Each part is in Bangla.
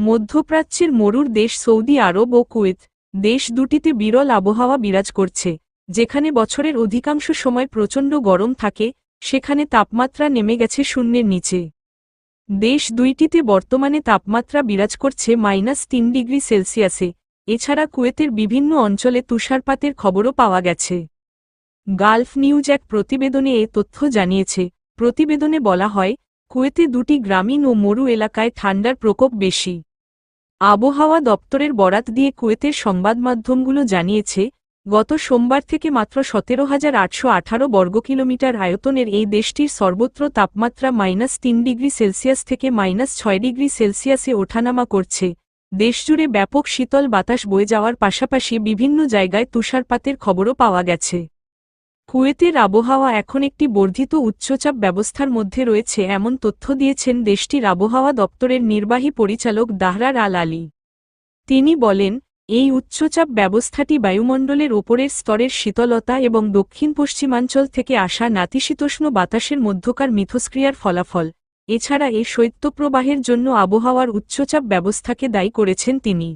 মধ্যপ্রাচ্যের মরুর দেশ সৌদি আরব ও কুয়েত দেশ দুটিতে বিরল আবহাওয়া বিরাজ করছে, যেখানে বছরের অধিকাংশ সময় প্রচণ্ড গরম থাকে, সেখানে তাপমাত্রা নেমে গেছে শূন্যের নিচে। দেশ দুইটিতে বর্তমানে তাপমাত্রা বিরাজ করছে মাইনাস তিন ডিগ্রি সেলসিয়াসে, এছাড়া কুয়েতের বিভিন্ন অঞ্চলে তুষারপাতের খবরও পাওয়া গেছে। গালফ নিউজ এক প্রতিবেদনে এ তথ্য জানিয়েছে, প্রতিবেদনে বলা হয়, কুয়েতে দুটি গ্রামীণ ও মরু এলাকায় ঠান্ডার প্রকোপ বেশি। আবহাওয়া দপ্তরের বরাত দিয়ে কুয়েতের সংবাদমাধ্যমগুলো জানিয়েছে, গত সোমবার থেকে মাত্র সতেরো হাজার আটশো আঠারো বর্গ কিলোমিটার আয়তনের এই দেশটির সর্বত্র তাপমাত্রা মাইনাস তিন ডিগ্রি সেলসিয়াস থেকে মাইনাস ছয় ডিগ্রি সেলসিয়াসে ওঠানামা করছে। দেশজুড়ে ব্যাপক শীতল বাতাস বয়ে যাওয়ার পাশাপাশি বিভিন্ন জায়গায় তুষারপাতের খবরও পাওয়া গেছে। কুয়েতের আবহাওয়া এখন একটি বর্ধিত উচ্চচাপ ব্যবস্থার মধ্যে রয়েছে, এমন তথ্য দিয়েছেন দেশটির আবহাওয়া দপ্তরের নির্বাহী পরিচালক দাহরার আল আলী। তিনি বলেন, এই উচ্চচাপ ব্যবস্থাটি বায়ুমণ্ডলের ওপরের স্তরের শীতলতা এবং দক্ষিণ পশ্চিমাঞ্চল থেকে আসা নাতিশীতোষ্ণ বাতাসের মধ্যকার মিথস্ক্রিয়ার ফলাফল, এছাড়া এই শৈত্যপ্রবাহের জন্য আবহাওয়ার উচ্চচাপ ব্যবস্থাকে দায়ী করেছেন তিনি।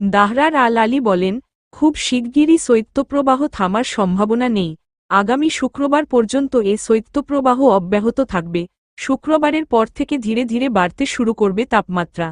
দাহরার আল আলী বলেন, খুব শিগগিরই শৈত্যপ্রবাহ থামার সম্ভাবনা নেই আগামী শুক্রবার পর্যন্ত এ শৈত্যপ্রবাহ অব্যাহত থাকবে। শুক্রবারের পর থেকে ধীরে ধীরে বাড়তে শুরু করবে তাপমাত্রা।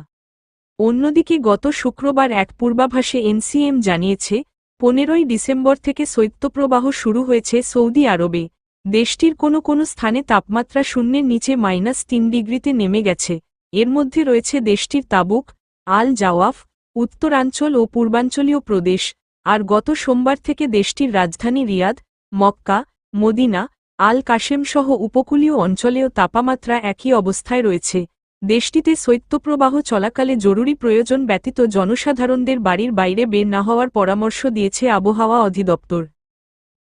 অন্যদিকে গত শুক্রবার এক পূর্বাভাসে এনসিএম জানিয়েছে, পনেরোই ডিসেম্বর থেকে শৈত্যপ্রবাহ শুরু হয়েছে সৌদি আরবে। দেশটির কোনো কোনো স্থানে তাপমাত্রা শূন্যের নিচে মাইনাস তিন ডিগ্রিতে নেমে গেছে। এর মধ্যে রয়েছে দেশটির তাবুক, আল জাওয়াফ, উত্তরাঞ্চল ও পূর্বাঞ্চলীয় প্রদেশ। আর গত সোমবার থেকে দেশটির রাজধানী রিয়াদ মক্কা, মদিনা আল কাশেমসহ উপকূলীয় অঞ্চলেও তাপমাত্রা একই অবস্থায় রয়েছে। দেশটিতে শৈত্যপ্রবাহ চলাকালে জরুরি প্রয়োজন ব্যতীত জনসাধারণদের বাড়ির বাইরে বের না হওয়ার পরামর্শ দিয়েছে আবহাওয়া অধিদপ্তর।